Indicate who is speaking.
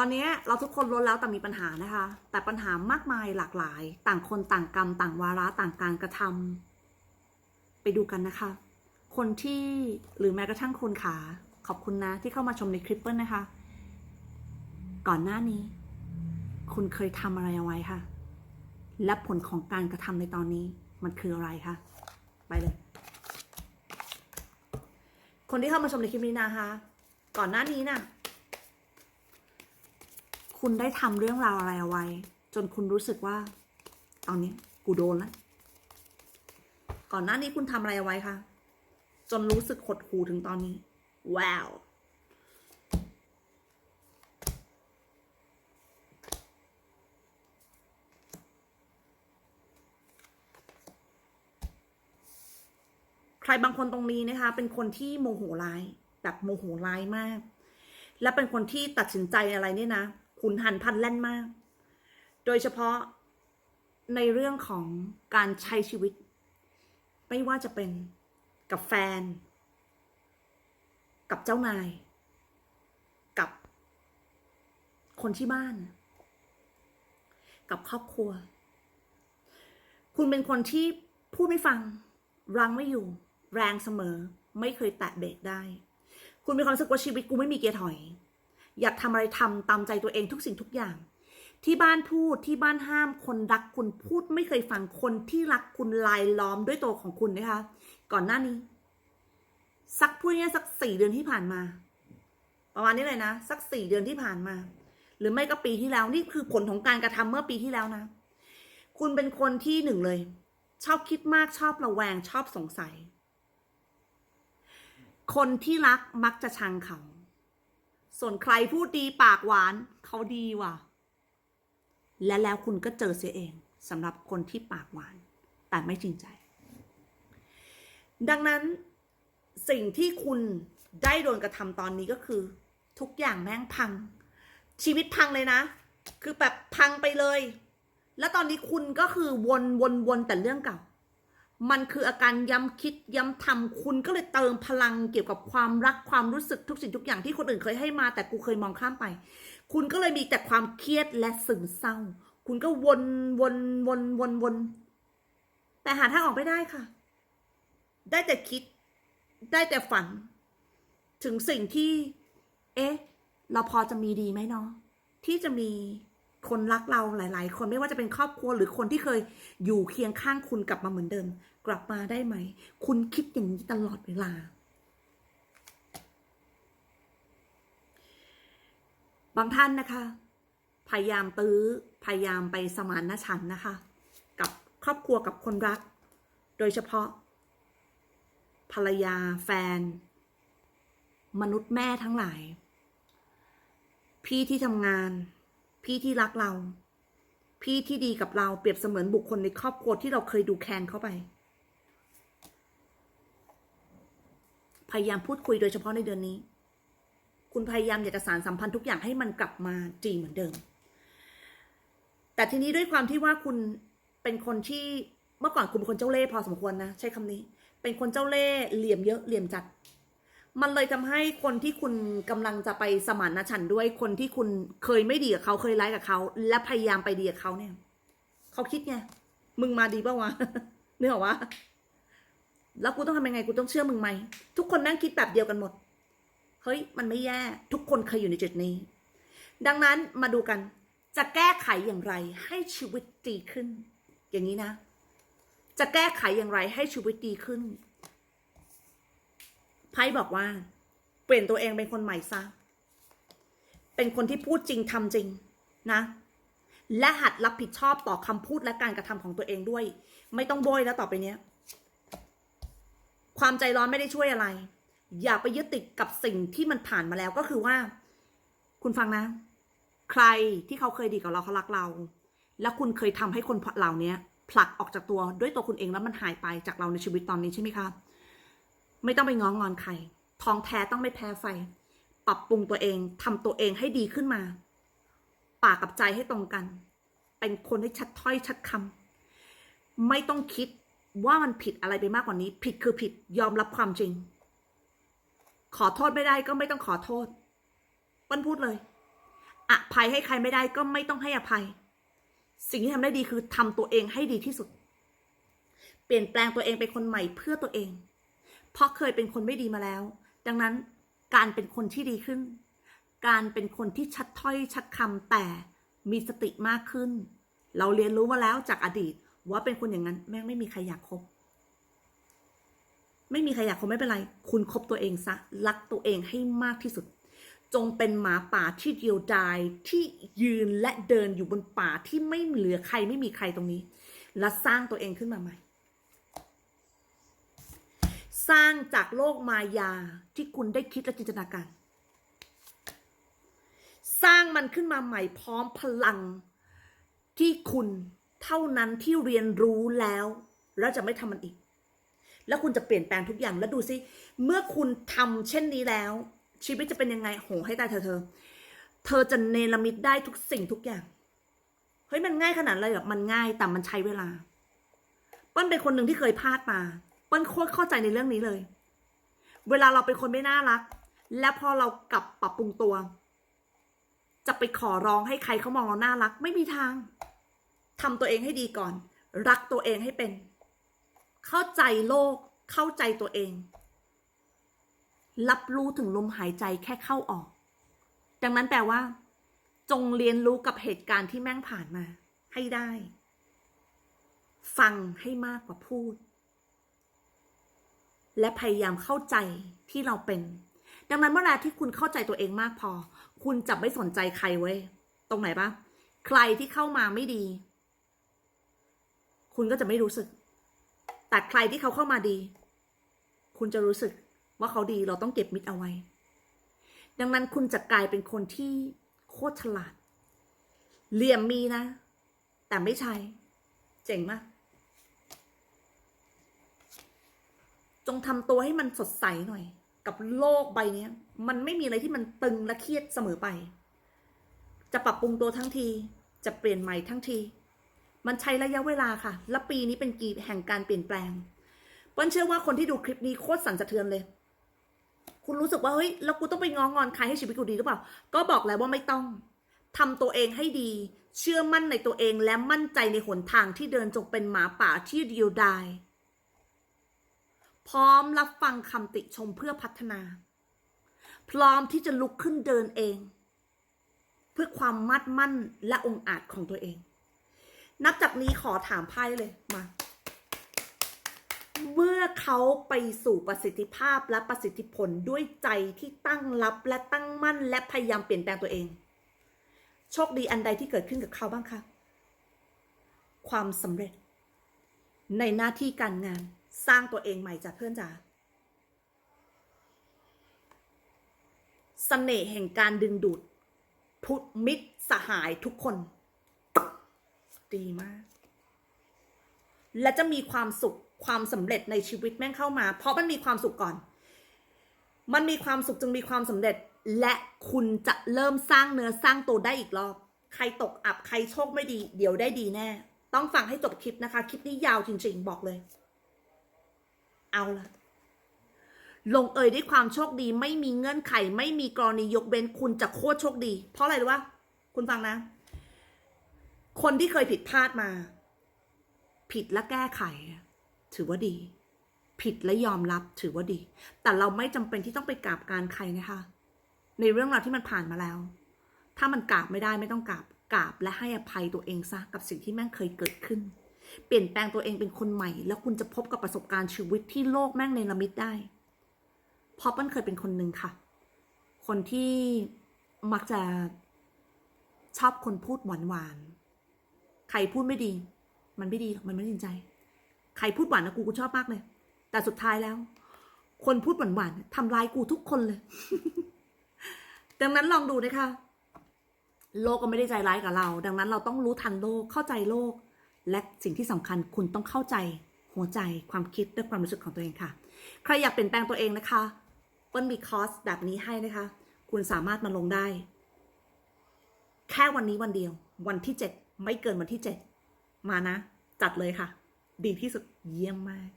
Speaker 1: ตอนนี้เราทุกคนล้นแล้วแต่มีปัญหานะคะ แต่ปัญหามากมายหลากหลาย ต่างคนต่างกรรม ต่างวาระต่างการกระทำไปดูกันนะคะ คนที่หรือแม้กระทั่งคุณขาขอบคุณนะ ที่เข้ามาชมในคลิปเปิลนะคะ ก่อนหน้านี้ คุณเคยทำอะไรเอาไว้ค่ะและผลของการกระทำในตอนนี้ มันคืออะไรคะไปเลย คนที่เข้ามาชมในคลิปนี้นะคะ ก่อนหน้านี้น่ะ คุณได้ทำเรื่องราวอะไรเอาไว้ จนคุณรู้สึกว่า ตอนนี้กูโดนแล้ว ก่อนหน้านี้คุณทำอะไรเอาไว้คะ จนรู้สึกหดหูถึงตอนนี้ ว้าวใครบางคนตรงนี้นะคะ เป็นคนที่โมโหร้าย แบบโมโหร้ายมาก และเป็นคนที่ตัดสินใจอะไรเนี่ยนะ ขุนหันพันแล่นมาก โดยเฉพาะในเรื่องของการใช้ชีวิต ไม่ว่าจะเป็นกับแฟน กับเจ้านาย กับคนที่บ้าน กับครอบครัว คุณเป็นคนที่พูดไม่ฟัง รังไม่อยู่ แรงเสมอ ไม่เคยแตะเบรกได้ คุณมีความรู้สึกว่าชีวิตกูไม่มีเกียร์ถอย อยากทำอะไรทำตามใจตัวเองทุกสิ่งทุกอย่าง ที่บ้านพูดที่บ้านห้ามคนรักคุณพูดไม่เคยฟังคนที่รักคุณลายล้อมด้วยตัวของคุณนะคะ ก่อนหน้านี้ สักพูดง่ายสักสี่เดือนที่ผ่านมา ประมาณนี้เลยนะสักสี่เดือนที่ผ่านมา หรือไม่ก็ปีที่แล้วนี่คือผลของการกระทำเมื่อปีที่แล้วนะ คุณเป็นคนที่หนึ่งเลย ชอบคิดมากชอบระแวงชอบสงสัย คนที่รักมักจะชังเขา ส่วนใครพูดดีปากหวานเขาดีว่ะ และแล้วคุณก็เจอเสียเองสำหรับคนที่ปากหวาน แต่ไม่จริงใจ ดังนั้นสิ่งที่คุณได้โดนกระทำตอนนี้ก็คือ ทุกอย่างแม่งพัง ชีวิตพังเลยนะ คือแบบพังไปเลย แล้วตอนนี้คุณก็คือวนวนวนแต่เรื่องเก่า มันคืออาการย้ำคิดย้ำทำคุณก็เลยเติมพลังเกี่ยวกับความรักความรู้สึกทุกสิ่งทุกอย่างที่คนอื่นเคยให้มา แต่กูเคยมองข้ามไป คุณก็เลยมีแต่ความเครียดและซึมเศร้า คุณก็วนวนวนวนวนแต่หาทางออกไม่ได้ค่ะ ได้แต่คิด ได้แต่ฝัน ถึงสิ่งที่ เอ๊ะ เราพอจะมีดีไหมเนาะที่จะมี คนรักเราหลาย ๆ คนไม่ว่าจะเป็นครอบครัวหรือคนที่เคยอยู่เคียงข้างคุณกลับมาเหมือนเดิม กลับมาได้ไหม คุณคิดอย่างนี้ตลอดเวลา บางท่านนะคะ พยายามตื้อพยายามไปสมานฉันนะคะ กับครอบครัวกับคนรัก โดยเฉพาะ ภรรยาแฟน มนุษย์แม่ทั้งหลาย พี่ที่ทำงาน พี่ที่รักเรา พี่ที่ดีกับเราเปรียบเสมือนบุคคลในครอบครัวที่เราเคยดูแคลนเข้าไป พยายามพูดคุยโดยเฉพาะในเดือนนี้ คุณพยายามอยากจะสารสัมพันธ์ทุกอย่างให้มันกลับมาจีเหมือนเดิม แต่ทีนี้ด้วยความที่ว่าคุณเป็นคนที่เมื่อก่อนคุณเป็นคนเจ้าเล่ห์พอสมควรนะ ใช้คำนี้ เป็นคนเจ้าเล่ห์เหลี่ยมเยอะเหลี่ยมจัด มันเลยทำให้คนที่คุณกำลังจะไปสมานฉันด้วยคนที่คุณเคยไม่ดีกับเขาเคยร้ายกับเขาและพยายามไปดีกับเขาเนี่ยเขาคิดไงมึงมาดีปะวะเนึกออวะแล้วกูต้องทำยังไงกูต้องเชื่อมึงไหมทุกคนนั่งคิดแบบเดียวกันหมดเฮ้ยมันไม่แย่ทุกคนเคยอยู่ในจุดนี้ ดังนั้นมาดูกันจะแก้ไขอย่างไรให้ชีวิตดีขึ้น อย่างนี้นะ จะแก้ไขอย่างไรให้ชีวิตดีขึ้น พ่บอกว่า เปลี่ยนตัวเองเป็นคนใหม่ซะ เป็นคนที่พูดจริงทำจริงนะ และหัดรับผิดชอบต่อคำพูดและการกระทำของตัวเองด้วย ไม่ต้องโบยแล้วต่อไปเนี้ย ความใจร้อนไม่ได้ช่วยอะไร อย่าไปยึดติดกับสิ่งที่มันผ่านมาแล้วก็คือว่า คุณฟังนะ ใครที่เขาเคยดีกับเราเขารักเรา แล้วคุณเคยทำให้คนเหล่านี้ผลักออกจากตัวด้วยตัวคุณเองแล้วมันหายไปจากเราในชีวิตตอนนี้ใช่ไหมคะ ไม่ต้องไปง้องงอนใคร ทองแท้ต้องไม่แพ้ไฟ ปรับปรุงตัวเองทำตัวเองให้ดีขึ้นมา ปากกับใจให้ตรงกัน เป็นคนให้ชัดถ้อยชัดคำไม่ต้องคิดว่ามันผิดอะไรไปมากกว่านี้ ผิดคือผิดยอมรับความจริง ขอโทษไม่ได้ก็ไม่ต้องขอโทษเปิ้ลพูดเลย อภัยให้ใครไม่ได้ก็ไม่ต้องให้อภัย สิ่งที่ทำได้ดีคือทำตัวเองให้ดีที่สุด เปลี่ยนแปลงตัวเองเป็นคนใหม่เพื่อตัวเอง เพราะเคยเป็นคนไม่ดีมาแล้ว ดังนั้นการเป็นคนที่ดีขึ้น การเป็นคนที่ชัดถ้อยชัดคำแต่มีสติมากขึ้น เราเรียนรู้มาแล้วจากอดีต ว่าเป็นคนอย่างนั้นแม่งไม่มีใครอยากคบ ไม่มีใครอยากคบไม่เป็นไร คุณคบตัวเองซะรักตัวเองให้มากที่สุด จงเป็นหมาป่าที่เดียวดายที่ยืนและเดินอยู่บนป่าที่ไม่เหลือใครไม่มีใครตรงนี้ และสร้างตัวเองขึ้นมาใหม่ สร้างจากโลกมายาที่คุณได้คิดและจินตนาการ สร้างมันขึ้นมาใหม่พร้อมพลังที่คุณเท่านั้นที่เรียนรู้แล้ว แล้วจะไม่ทำมันอีก แล้วคุณจะเปลี่ยนแปลงทุกอย่างแล้วดูสิเมื่อคุณทำเช่นนี้แล้ว ชีวิตจะเป็นยังไงโหให้ตายเธอเธอ เธอจะเนรมิตได้ทุกสิ่งทุกอย่างเฮ้ยมันง่ายขนาดเลยเหรอมันง่ายแต่มันใช้เวลาปิ้ลเป็นคนหนึ่งที่เคยพลาดมา เปิ้ลโคตรเข้าใจในเรื่องนี้เลย เวลาเราเป็นคนไม่น่ารัก และพอเรากลับปรับปรุงตัว จะไปขอร้องให้ใครเขามองเราน่ารัก ไม่มีทางทำตัวเองให้ดีก่อน รักตัวเองให้เป็น เข้าใจโลก เข้าใจตัวเอง รับรู้ถึงลมหายใจแค่เข้าออก ดังนั้นแปลว่า จงเรียนรู้กับเหตุการณ์ที่แม่งผ่านมา ให้ได้ ฟังให้มากกว่าพูด และพยายามเข้าใจที่เราเป็น ดังนั้นเมื่อไหรที่คุณเข้าใจตัวเองมากพอ คุณจะไม่สนใจใครเว้ย ตรงไหนปะใครที่เข้ามาไม่ดี คุณก็จะไม่รู้สึก แต่ใครที่เขาเข้ามาดี คุณจะรู้สึกว่าเขาดีเราต้องเก็บมิตรเอาไว้ ดังนั้นคุณจะกลายเป็นคนที่โคตรฉลาดเหลี่ยมมีนะ แต่ไม่ใช่ เจ๋งมาก จงทำตัวให้มันสดใสหน่อย กับโลกใบเนี้ยมันไม่มีอะไรที่มันตึงและเครียดเสมอไป จะปรับปรุงตัวทั้งที จะเปลี่ยนใหม่ทั้งที มันใช้ระยะเวลาค่ะ และปีนี้เป็นกีแห่งการเปลี่ยนแปลงเปิ้ลเชื่อว่าคนที่ดูคลิปนี้โคตรสั่นสะเทือนเลย คุณรู้สึกว่าเฮ้ยแล้วกูต้องไปงองอนใครให้ชีวิตกูดีหรือเปล่า ก็บอกแล้วว่าไม่ต้องทำตัวเองให้ดี เชื่อมั่นในตัวเองและมั่นใจในหนทางที่เดินจงเป็นหมาป่าที่เดียวดาย พร้อมรับฟังคำติชมเพื่อพัฒนา พร้อมที่จะลุกขึ้นเดินเอง เพื่อความมัดมั่นและองอาจของตัวเอง นับจากนี้ขอถามไพ่เลยมาเมื่อเขาไปสู่ประสิทธิภาพและประสิทธิผลด้วยใจที่ตั้งรับและตั้งมั่นและพยายามเปลี่ยนแปลงตัวเอง โชคดีอันใดที่เกิดขึ้นกับเขาบ้างคะ ความสำเร็จ ในหน้าที่การงาน สร้างตัวเองใหม่จากเพื่อนจ๋าเสน่ห์แห่งการดึงดูด พุทธมิตรสหายทุกคน ดีมาก และจะมีความสุขความสำเร็จในชีวิตแม่งเข้ามา เพราะมันมีความสุขก่อน มันมีความสุขจึงมีความสำเร็จ และคุณจะเริ่มสร้างเนื้อสร้างตัวได้อีกรอบ ใครตกอับใครโชคไม่ดี เดี๋ยวได้ดีแน่ ต้องฟังให้จบคลิปนะคะ คลิปนี้ยาวจริง ๆ บอกเลย เอาละลงเอยด้วยความโชคดี ไม่มีเงื่อนไข ไม่มีกรณียกเว้นคุณจะโคตรโชคดี เพราะอะไรรู้ปะคุณฟังนะ คนที่เคยผิดพลาดมา ผิดและแก้ไข ถือว่าดี ผิดและยอมรับถือว่าดี แต่เราไม่จำเป็นที่ต้องไปกราบการใครนะคะ ในเรื่องราวที่มันผ่านมาแล้ว ถ้ามันกราบไม่ได้ไม่ต้องกราบกราบและให้อภัยตัวเองซะกับสิ่งที่แม่งเคยเกิดขึ้น เปลี่ยนแปลงตัวเองเป็นคนใหม่ แล้วคุณจะพบกับประสบการณ์ชีวิตที่โลกแม่งในละมิตได้เพราะมันเคยเป็นคนหนึ่งค่ะ คนที่มักจะชอบคนพูดหวานหวานๆใครพูดไม่ดี มันไม่ดีหรอกมันไม่จริงใจ ใครพูดหวานนะกูกูชอบมากเลย แต่สุดท้ายแล้ว คนพูดหวานหวานๆทำร้ายกูทุกคนเลย ดังนั้นลองดูนะคะ โลกก็ไม่ได้ใจร้ายกับเรา ดังนั้นเราต้องรู้ทันโลกเข้าใจโลก และสิ่งที่สำคัญคุณต้องเข้าใจหัวใจความคิดและความรู้สึกของตัวเองค่ะ ใครอยากเปลี่ยนแปลงตัวเองนะคะเปิ้ลมีคอร์สแบบนี้ให้นะคะ คุณสามารถมาลงได้ แค่วันนี้วันเดียว วันที่เจ็ดไม่เกินวันที่เจ็ดมานะ จัดเลยค่ะ ดีที่สุดเยี่ยมมาก